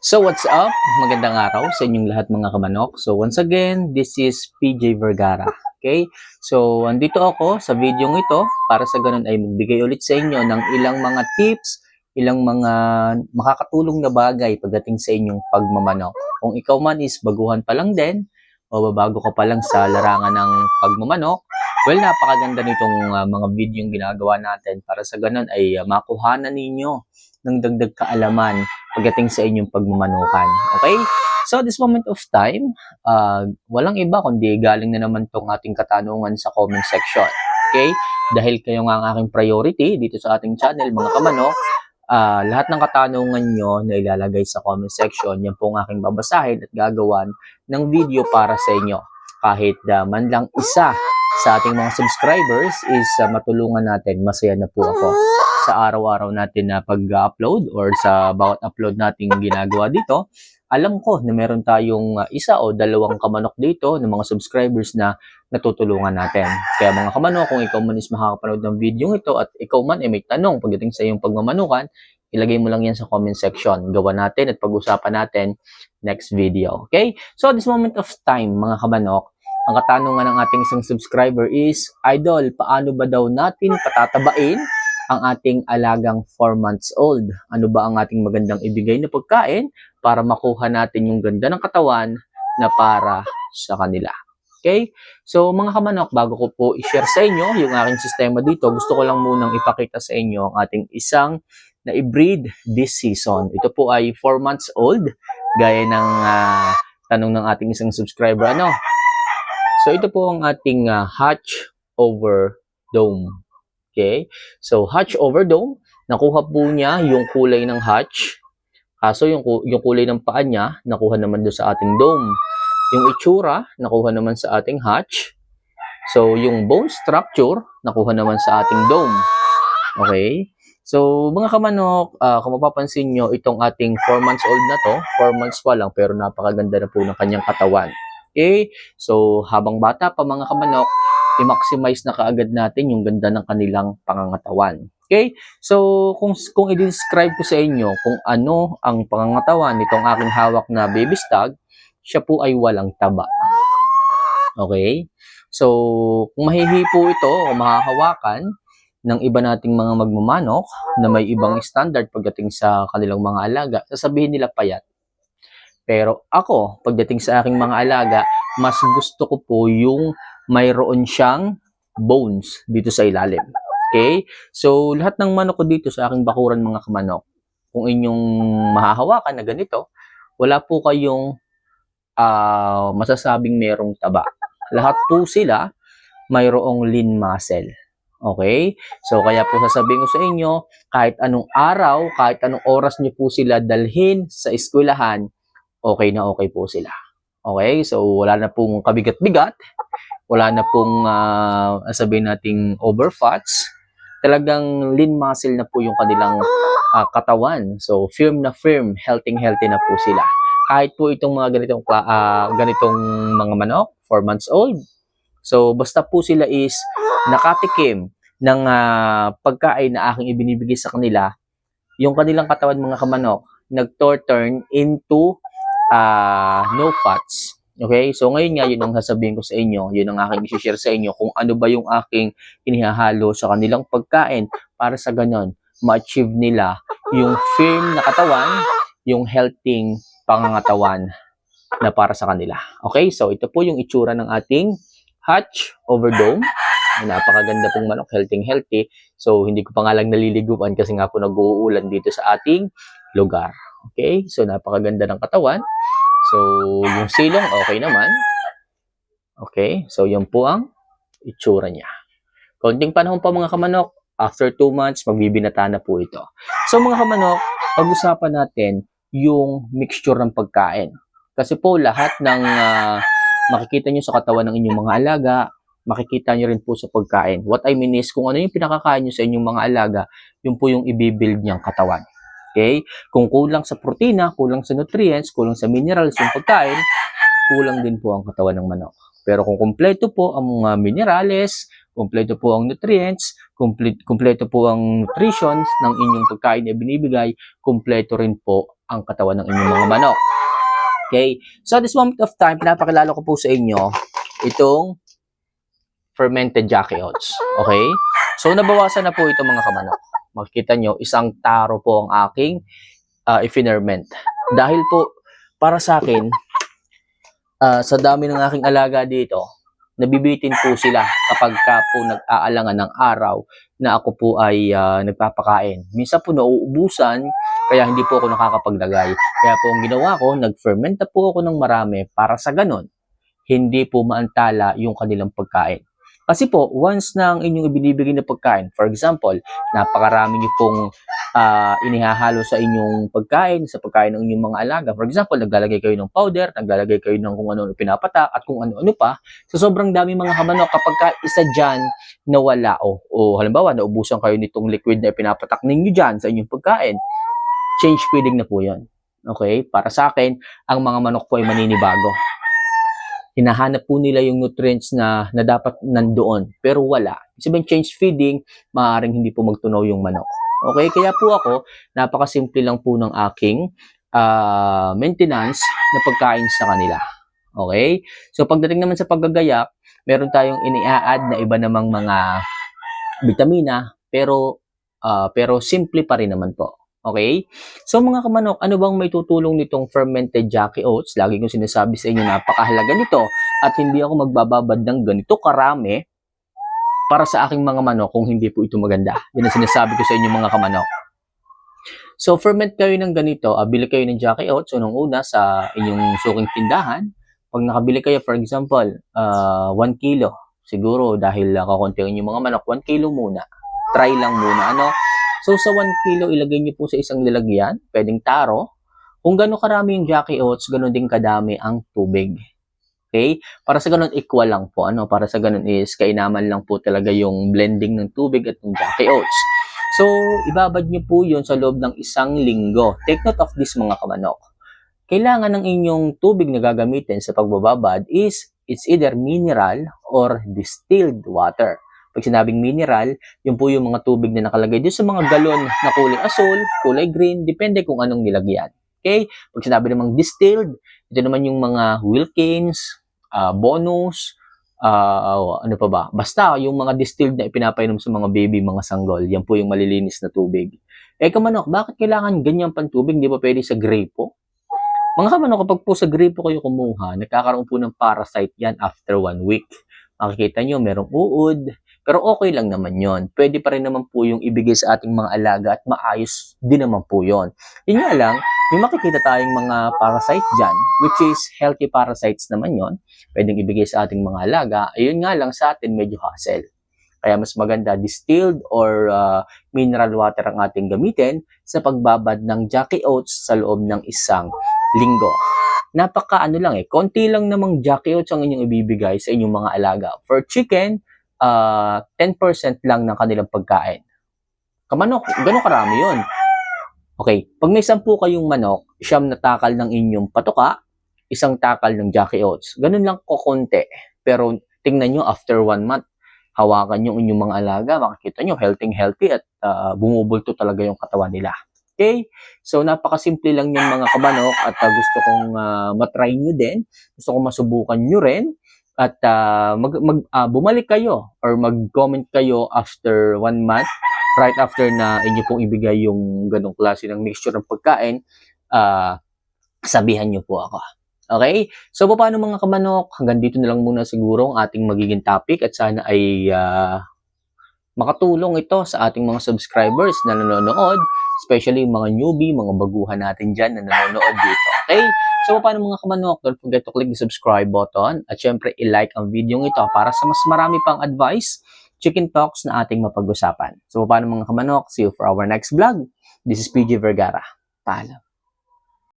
So what's up? Magandang araw sa inyong lahat mga kamanok. So once again, this is PJ Vergara. Okay? So andito ako sa video ito para sa ganun ay magbigay ulit sa inyo ng ilang mga tips, ilang mga makakatulong na bagay pagdating sa inyong pagmamanok. Kung ikaw man is baguhan pa lang din o babago ka pa lang sa larangan ng pagmamanok, well napakaganda nitong uh, mga video yung ginagawa natin para sa ganun ay uh, makuhanan ninyo ng dagdag kaalaman pagdating sa inyong pagmamanukan. Okay? So, this moment of time, uh, walang iba kundi galing na naman tong ating katanungan sa comment section. Okay? Dahil kayo nga ang aking priority dito sa ating channel, mga kamanok, uh, lahat ng katanungan nyo na ilalagay sa comment section, yan po ang aking babasahin at gagawan ng video para sa inyo. Kahit uh, man lang isa sa ating mga subscribers is uh, matulungan natin, masaya na po ako sa araw-araw natin na pag-upload or sa bawat upload nating ginagawa dito, alam ko na meron tayong uh, isa o dalawang kamanok dito ng mga subscribers na natutulungan natin. Kaya mga kamanok, kung ikaw man is makakapanood ng video ito at ikaw man ay may tanong pagdating sa iyong pagmamanukan, ilagay mo lang yan sa comment section. Gawa natin at pag-usapan natin next video. Okay? So, at this moment of time, mga kamanok, ang katanungan ng ating isang subscriber is, Idol, paano ba daw natin patatabain ang ating alagang 4 months old. Ano ba ang ating magandang ibigay na pagkain para makuha natin yung ganda ng katawan na para sa kanila. Okay? So mga kamanok, bago ko po i-share sa inyo yung aking sistema dito, gusto ko lang munang ipakita sa inyo ang ating isang na i-breed this season. Ito po ay 4 months old, gaya ng uh, tanong ng ating isang subscriber. Ano? So ito po ang ating uh, hatch over dome. Okay? So, hatch over dome, nakuha po niya yung kulay ng hatch. Kaso yung, yung kulay ng paa niya, nakuha naman doon sa ating dome. Yung itsura, nakuha naman sa ating hatch. So, yung bone structure, nakuha naman sa ating dome. Okay? So, mga kamanok, uh, kung mapapansin nyo, itong ating 4 months old na to, 4 months pa lang, pero napakaganda na po ng kanyang katawan. Okay? So, habang bata pa mga kamanok, i-maximize na kaagad natin yung ganda ng kanilang pangangatawan. Okay? So, kung, kung i-describe ko sa inyo kung ano ang pangangatawan nitong aking hawak na baby stag, siya po ay walang taba. Okay? So, kung mahihipo ito o mahahawakan ng iba nating mga magmamanok na may ibang standard pagdating sa kanilang mga alaga, sasabihin nila payat. Pero ako, pagdating sa aking mga alaga, mas gusto ko po yung mayroon siyang bones dito sa ilalim. Okay? So, lahat ng manok ko dito sa aking bakuran mga kamanok, kung inyong mahahawakan na ganito, wala po kayong uh, masasabing merong taba. Lahat po sila mayroong lean muscle. Okay? So, kaya po sasabihin ko sa inyo, kahit anong araw, kahit anong oras niyo po sila dalhin sa eskwelahan, okay na okay po sila. Okay? So, wala na pong kabigat-bigat wala na pong uh, sabihin nating overfats, talagang lean muscle na po yung kanilang uh, katawan. So firm na firm, healthy healthy na po sila. Kahit po itong mga ganitong uh, ganitong mga manok, 4 months old. So basta po sila is nakatikim ng uh, pagkain na aking ibinibigay sa kanila, yung kanilang katawan mga kamanok nag-turn into uh, no fats Okay? So ngayon nga, yun ang sasabihin ko sa inyo, yun ang aking i-share sa inyo kung ano ba yung aking inihahalo sa kanilang pagkain para sa ganon, ma-achieve nila yung firm na katawan, yung healthy pangangatawan na para sa kanila. Okay? So ito po yung itsura ng ating hatch over dome. Napakaganda pong manok, healthy healthy. So hindi ko pa nga lang naliliguan kasi nga po nag-uulan dito sa ating lugar. Okay? So napakaganda ng katawan. So, yung silong okay naman. Okay, so yun po ang itsura niya. Konting panahon pa mga kamanok, after 2 months, magbibinata na po ito. So mga kamanok, pag-usapan natin yung mixture ng pagkain. Kasi po lahat ng uh, makikita nyo sa katawan ng inyong mga alaga, makikita nyo rin po sa pagkain. What I mean is, kung ano yung pinakakain nyo sa inyong mga alaga, yun po yung i-build niyang katawan. Okay? Kung kulang sa protina, kulang sa nutrients, kulang sa minerals yung pagkain, kulang din po ang katawan ng manok. Pero kung kumpleto po ang mga minerales, kumpleto po ang nutrients, complete, kumpleto po ang nutritions ng inyong pagkain na binibigay, kumpleto rin po ang katawan ng inyong mga manok. Okay? So at this moment of time, pinapakilala ko po sa inyo itong fermented Jackie Oats. Okay? So nabawasan na po ito mga kamanok. Makikita nyo, isang taro po ang aking uh, i-ferment. Dahil po, para sa akin, ah, sa dami ng aking alaga dito, nabibitin po sila kapag ka po nag-aalangan ng araw na ako po ay ah, nagpapakain. Minsan po nauubusan, kaya hindi po ako nakakapaglagay. Kaya po ang ginawa ko, nag-ferment na po ako ng marami para sa ganon, hindi po maantala yung kanilang pagkain. Kasi po, once na ang inyong ibinibigay na pagkain, for example, napakarami niyo pong ah, inihahalo sa inyong pagkain, sa pagkain ng inyong mga alaga. For example, naglalagay kayo ng powder, naglalagay kayo ng kung ano-ano pinapatak, at kung ano-ano pa. So, sobrang dami mga kamanok kapag ka isa dyan nawala o, o halimbawa, naubusan kayo nitong liquid na pinapatak ninyo dyan sa inyong pagkain, change feeding na po yun. Okay? Para sa akin, ang mga manok po ay maninibago. Hinahanap po nila yung nutrients na, na dapat nandoon, pero wala. Sabihin, change feeding, maaaring hindi po magtunaw yung manok. Okay? Kaya po ako, napakasimple lang po ng aking ah, maintenance na pagkain sa kanila. Okay? So, pagdating naman sa paggagayak, meron tayong ini-add na iba namang mga vitamina, pero ah, pero simple pa rin naman po. Okay? So mga kamanok, ano bang may tutulong nitong fermented Jackie Oats? Lagi kong sinasabi sa inyo, napakahalaga nito at hindi ako magbababad ng ganito karami para sa aking mga manok kung hindi po ito maganda. Yan ang sinasabi ko sa inyo mga kamanok. So ferment kayo ng ganito, ah, bili kayo ng Jackie Oats unang una sa inyong suking tindahan. Pag nakabili kayo, for example, 1 kilo, siguro dahil uh, kakunti yung mga manok, 1 kilo muna. Try lang muna, ano? So, sa 1 kilo, ilagay niyo po sa isang lalagyan, pwedeng taro. Kung gano'n karami yung Jackie Oats, gano'n din kadami ang tubig. Okay? Para sa ganun, equal lang po. Ano? Para sa ganun is, kainaman lang po talaga yung blending ng tubig at ng Jackie Oats. So, ibabad niyo po yun sa loob ng isang linggo. Take note of this mga kamanok. Kailangan ng inyong tubig na gagamitin sa pagbababad is it's either mineral or distilled water. Pag sinabing mineral, yun po yung mga tubig na nakalagay doon sa mga galon na kulay asul, kulay green, depende kung anong nilagyan. Okay? Pag sinabi namang distilled, ito naman yung mga Wilkins, ah, bonus, ah, ano pa ba? Basta yung mga distilled na ipinapainom sa mga baby, mga sanggol, yan po yung malilinis na tubig. Eh kamanok, bakit kailangan ganyan pang tubig? Hindi ba pwede sa grapo? Mga kamanok, kapag po sa grapo kayo kumuha, nagkakaroon po ng parasite yan after one week. Makikita nyo, merong uod, pero okay lang naman yon. Pwede pa rin naman po yung ibigay sa ating mga alaga at maayos din naman po yon. Yun nga lang, may makikita tayong mga parasite dyan, which is healthy parasites naman yon. Pwedeng ibigay sa ating mga alaga. Ayun nga lang sa atin, medyo hassle. Kaya mas maganda distilled or uh, mineral water ang ating gamitin sa pagbabad ng Jackie Oats sa loob ng isang linggo. Napaka ano lang eh, konti lang namang Jackie Oats ang inyong ibibigay sa inyong mga alaga. For chicken, uh, 10% lang ng kanilang pagkain. Kamanok, gano'ng karami yun. Okay, pag may 10 kayong manok, siyam na takal ng inyong patuka, isang takal ng Jackie Oats. Ganun lang kukunti. Pero tingnan nyo, after one month, hawakan nyo inyong mga alaga, makikita nyo, healthy-healthy at uh, bumubulto talaga yung katawan nila. Okay? So, napakasimple lang yung mga kamanok at uh, gusto kong uh, matry nyo din. Gusto kong masubukan nyo rin at uh, mag, mag uh, bumalik kayo or mag-comment kayo after one month right after na inyo pong ibigay yung ganong klase ng mixture ng pagkain uh, sabihan nyo po ako. Okay? So paano mga kamanok? Hanggang dito na lang muna siguro ang ating magiging topic at sana ay uh, makatulong ito sa ating mga subscribers na nanonood especially yung mga newbie mga baguhan natin dyan na nanonood dito okay So, paano mga kamanok? Don't forget to click the subscribe button at syempre i-like ang video ito para sa mas marami pang advice, chicken talks na ating mapag-usapan. So, paano mga kamanok? See you for our next vlog. This is PJ Vergara. Paalam.